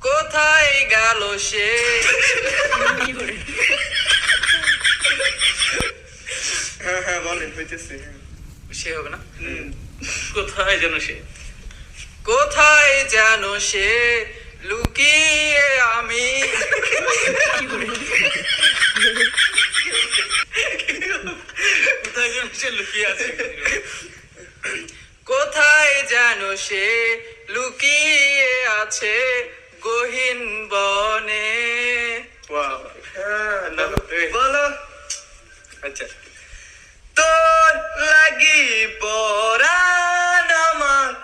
কোথায় গেল সে? হ্যাঁ হ্যাঁ বলেন হইতেছে সে হবে না। কোথায় যেন সে? কোথায় যেন সে? লুকিয়ে আমি। কোথায় যেন সে লুকিয়ে আছে? কোথায় যেন সে? লুকিয়ে আছে গহীন বনে। হ্যাঁ। বলো। আচ্ছা। তোর লাগি পরাণ আমার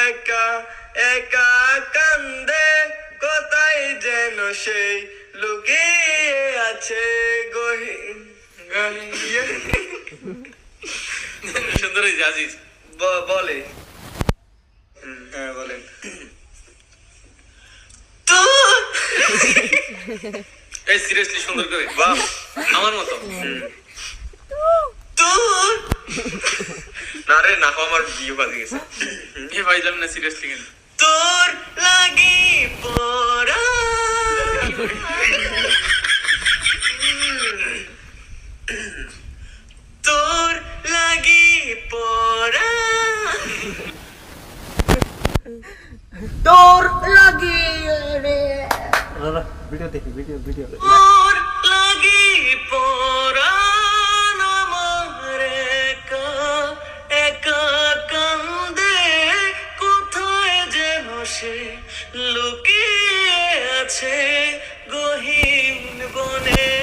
একা একা কান্দে। কোথায় যেন সেই লুকিয়ে আছে গহীন। ইয়ে, সুন্দর আজিজ বলে। হ্যাঁ বলেন। এই সিরিয়াসলি সুন্দর করে। বাহ। আমার মতো। হুম। তোর না রে না আমার বিয়ে বাজে গেছে। বিয়ে বাজলাম না সিরিয়াসলি কিন্তু। তোর লাগি পরা তোর লাগি পরা তোর লাগিয়ে রে। ভিডিও দেখি ভিডিও ভিডিও তোর লাগি পরা আমার একা একা কান্দে কোথায় যেন সে লুকিয়ে আছে গহীন বনে।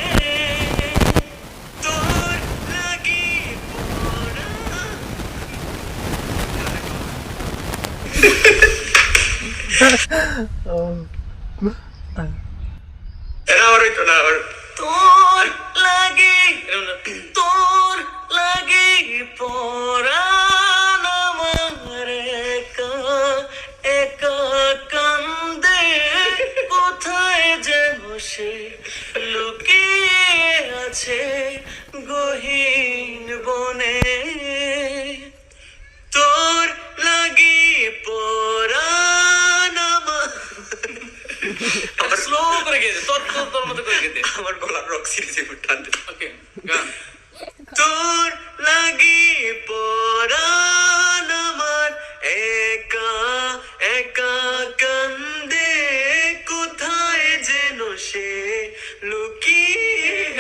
এরা আমার হইতো না আমার তোর লাগে। তোর লাগে পরাণ আমার একা একা কান্দে কোথায় যেন সে লুকিয়ে আছে গহীন বনে স্লো করে গেছে তোর তোর তোর মতো করে গেছে আমার গলার রক সিরিজে টানতে ওকে গান তোর লাগি পরাণ আমার একা একা কান্দে কোথায় যেন সে লুকিয়ে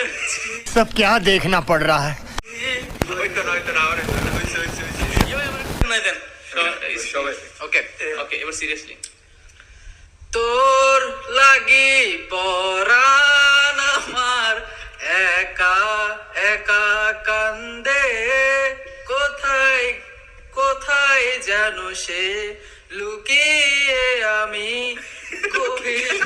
আছে सब क्या देखना पड़ रहा है হয়তো না হয়তো না আমার হইছে হইছে হইছে ইয়ে আমার শোনাই দেন সবাই ওকে ওকে এবার সিরিয়াসলি যেন সে লুকিয়ে আমি গভীর